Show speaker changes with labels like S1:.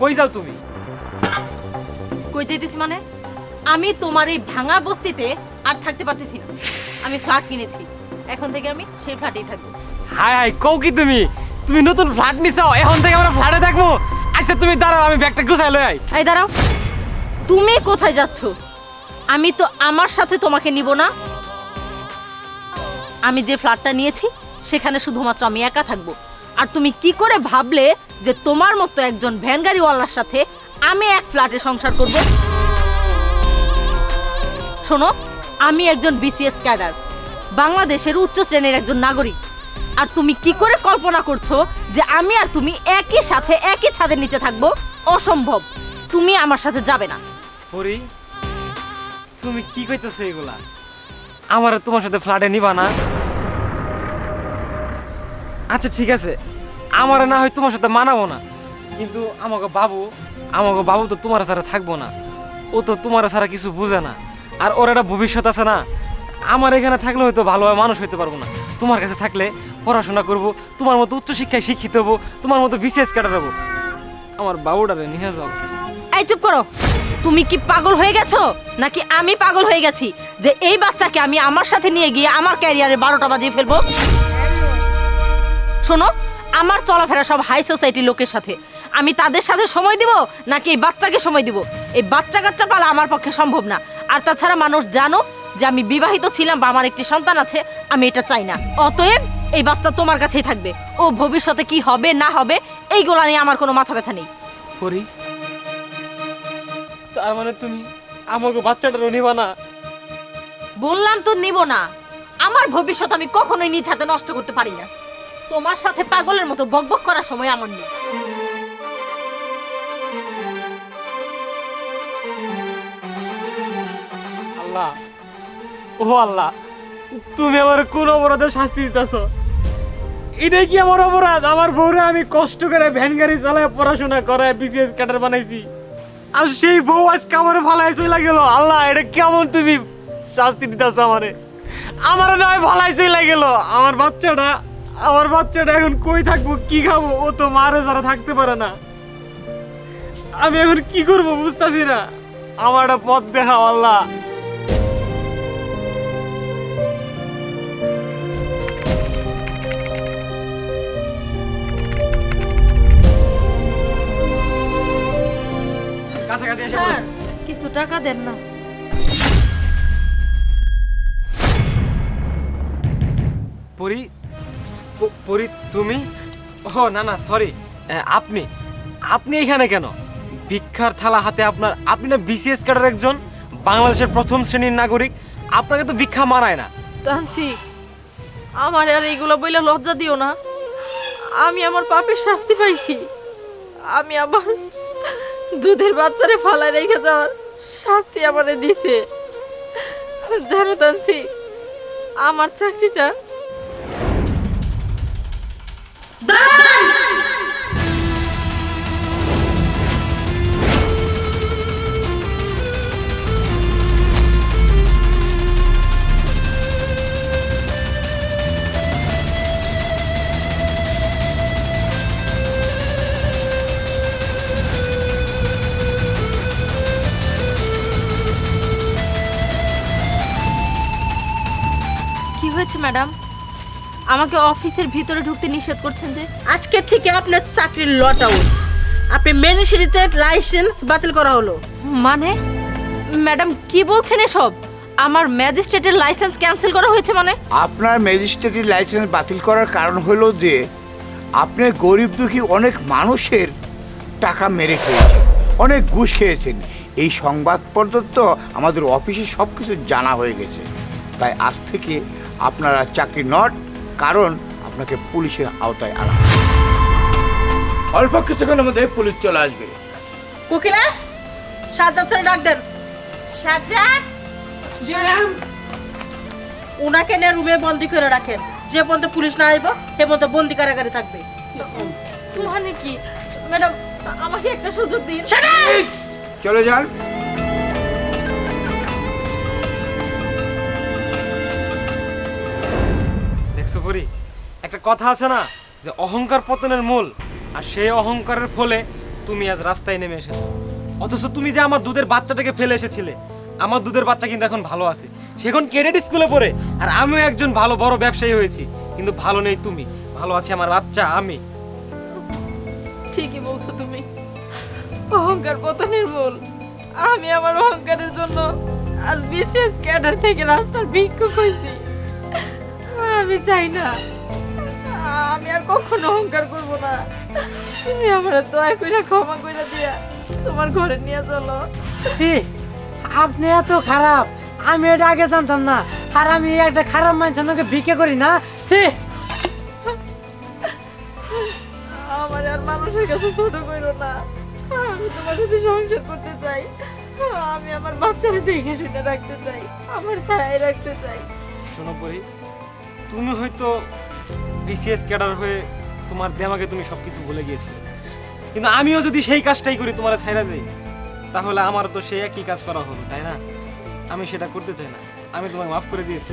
S1: কই যাও তুমি?
S2: কই যাইতেছি মানে? আমি তোমার এই ভাঙা বস্তিতে আর থাকতে পারতেছি না। আমি ফ্ল্যাট কিনেছি। এখন থেকে আমি সেই ফ্ল্যাটেই থাকব।
S1: হাই হাই কও কি তুমি? তুমি নতুন ফ্ল্যাট নিছো এখন থেকে আমরা ফ্ল্যাটে থাকব। আচ্ছা তুমি দাঁড়াও আমি ব্যাগটা গুছাই লই আই।
S2: এই দাঁড়াও। তুমি কোথায় যাচ্ছ? আমি তো আমার সাথে তোমাকে নিব না। আমি যে ফ্ল্যাটটা নিয়েছি সেখানে শুধুমাত্র আমি একা থাকব। আর তুমি কি করে ভাবলে যে তোমার মতো একজন ভ্যান গাড়িওয়ালার সাথে আমি এক ফ্ল্যাটে সংসার করব। শোনো, আমি একজন বিসিএস ক্যাডার, বাংলাদেশের উচ্চ শ্রেণির একজন নাগরিক। আর তুমি কি করে কল্পনা করছ যে আমি আর তুমি একই সাথে একই ছাদের নিচে থাকব? অসম্ভব। তুমি আমার সাথে যাবে না।
S1: পরি তুমি কি কইতেছো এগুলা? আমার তোমার সাথে ফ্ল্যাটে নিবা না? আচ্ছা ঠিক আছে। আমার না হয় তোমার সাথে মানাবো না। কিন্তু আমাকে বাবু আমাকে বাবু তো তোমার ছাড়া থাকব না। ও তো তোমার ছাড়া কিছু বুঝে না। আর ওর একটা ভবিষ্যৎ আছে না, আমার এখানে থাকলে হয়তো ভালোভাবে মানুষ হইতে পারব না। তোমার কাছে থাকলে পড়াশোনা করব, তোমার মতো উচ্চশিক্ষায় শিক্ষিত হব, তোমার মতো বিশেষ কাটাবো আমার বাবুটারে নিয়ে যাও।
S2: এই চুপ করো। তুমি কি পাগল হয়ে গেছো? নাকি আমি পাগল হয়ে গেছি যে এই বাচ্চাকে আমি আমার সাথে নিয়ে গিয়ে আমার ক্যারিয়ারে বারোটা বাজিয়ে ফেলব? শোনো আমার চলাফেরা সব হাই সোসাইটির লোকের সাথে। আমি তাদের সাথে সময় দিব নাকি এই বাচ্চাকে সময় দিব? এই বাচ্চা কাচ্চা পালা আমার পক্ষে সম্ভব না। আর তাছাড়া মানুষ জানো যে আমি বিবাহিত ছিলাম বা আমার একটি সন্তান আছে আমি এটা চাই না। অতএব এই বাচ্চা তোমার কাছেই থাকবে। ও ভবিষ্যতে কি হবে না হবে এইগুলা নিয়ে আমার কোনো মাথা ব্যথা নেই।
S1: তার মানে তুমি আমাকে বাচ্চাটারও নিবা না?
S2: বললাম তো নিব না। আমার ভবিষ্যৎ আমি কখনোই নিজ হাতে নষ্ট করতে পারি না। তোমার সাথে পাগলের মতো বকবক করার সময় আমার নেই।
S1: আল্লাহ ও আল্লাহ, তুমি আমার কোন অপরাধে শাস্তি দিতেছ? এটাই কি আমার অপরাধ? আমার বউরে আমি কষ্ট করে ভ্যান গাড়ি চালায় পড়াশোনা করে বিসিএস ক্যাডার বানাইছি। আর সেই বউ আজকে আমার ফালাই চলে গেল। আল্লাহ, এটা কেমন তুমি শাস্তি দিতেছ আমারে? আমার নয় ফালাই চলে গেল। আমার বাচ্চাটা আমার বাচ্চাটা এখন কই থাকব কি খাব? ও তো মারে ছাড়া থাকতে পারে না। আমি এখন কি করব বুঝতাছি না। আমার একটা পথ দেখা আল্লাহ। কাছাকাছি এসে
S2: স্যার কিছু টাকা দেন না।
S1: পরি পরি, তুমি? ও না না সরি আপনি আপনি এখানে কেন? ভিক্ষার থালা হাতে আপনার, আপনি না বিসিএস কার্ডের একজন? বাংলাদেশের প্রথম শ্রেণির নাগরিক। আপনাকে তো ভিক্ষা মানায় না।
S2: তানসি, আমার আর এইগুলো বইলে লজ্জা দিও না। আমি আমার পাপের শাস্তি পাইছি। আমি আবার দুধের বাচ্চারে ফালায় রেখে যাওয়ার শাস্তি আমারে দিছে। জানো তানসি, আমার চাকরিটা কি হয়েছে ম্যাডাম আমাকে অফিসের ভিতরে ঢুকতে নিষেধ করছেন যে?
S3: আজকে থেকে আপনার চাকরির লট আউট আপনি ম্যাজিস্ট্রেটের লাইসেন্স বাতিল করা হলো।
S2: মানে? ম্যাডাম কি বলছেন এসব? আমার ম্যাজিস্ট্রেটের লাইসেন্স ক্যান্সেল করা হয়েছে মানে?
S4: আপনার ম্যাজিস্ট্রেটের লাইসেন্স বাতিল করার কারণ হলো যে আপনি গরিব দুঃখী অনেক মানুষের টাকা মেরে খেয়েছেন অনেক ঘুষ খেয়েছেন। এই সংবাদ পর্যন্ত আমাদের অফিসে সব কিছু জানা হয়ে গেছে। তাই আজ থেকে আপনারা চাকরি নট কারণ আপনাকে পুলিশের আওতায় আনা হবে। অল্প কিছুক্ষণের মধ্যে পুলিশ চলে আসবে।
S3: কোকিলা সাজ্জাদ স্যার ডাক দেন। সাজ্জাদ! উনাকে নিয়ে রুমে বন্দি করে রাখেন। যে পর্যন্ত পুলিশ না আসব সে পর্যন্ত বন্দি কারাগারে থাকবে।
S2: মানে কি? ম্যাডাম আমাকে একটা সুযোগ দিন।
S4: চলে যান।
S1: দেখছ পরি একটা কথা আছে না, যে অহংকার পতনের মূল, আর সেই অহংকারের ফলে তুমি আজ রাস্তায় নেমে এসেছ। অথচ তুমি যে আমার দুধের বাচ্চাটাকে ফেলে এসেছিলে, আমার দুধের বাচ্চা কিন্তু এখন ভালো আছে। সে এখন ক্যাডেট স্কুলে পড়ে, আর আমিও একজন ভালো, বড় ব্যবসায়ী হয়েছি। কিন্তু ভালো নেই তুমি, ভালো আছে আমার বাচ্চা, আমি।
S5: ঠিকই বলছো তুমি। অহংকার পতনের মূল, আমি আমার অহংকারের জন্য আজ বিসিএস ক্যাডার থেকে রাস্তার ভিক্ষুক হয়েছি। আমি চাই না। আমি আর কখনো অহংকার করব না। তুমি আমার দয়া কইরা ক্ষমা কইরা দিয়া তোমার ঘরে নিয়ে চলো।
S6: সি আপনি এত খারাপ। আমি এটা আগে জানতাম না। আর আমি একটা খারাপ মানুষের ভিক্ষে করি না। সি
S5: আমার আর মানুষের কাছে ছোট করো না। আমি তোমার সাথে সংসার করতে চাই। আমি আমার বাচ্চারা দেখে শুনে রাখতে চাই। আমার ছায় রাখতে চাই।
S1: শোনো পরি তুমি হয়তো বিসিএস ক্যাডার হয়ে তোমার দেমাকে তুমি সব কিছু ভুলে গিয়েছিলে। কিন্তু আমিও যদি সেই কাজটাই করি তোমার ছাইরা দেই, তাহলে আমার তো সেই একই কাজ করা হলো তাই না? আমি সেটা করতে চাই না। আমি তোমাকে মাফ করে দিয়েছি।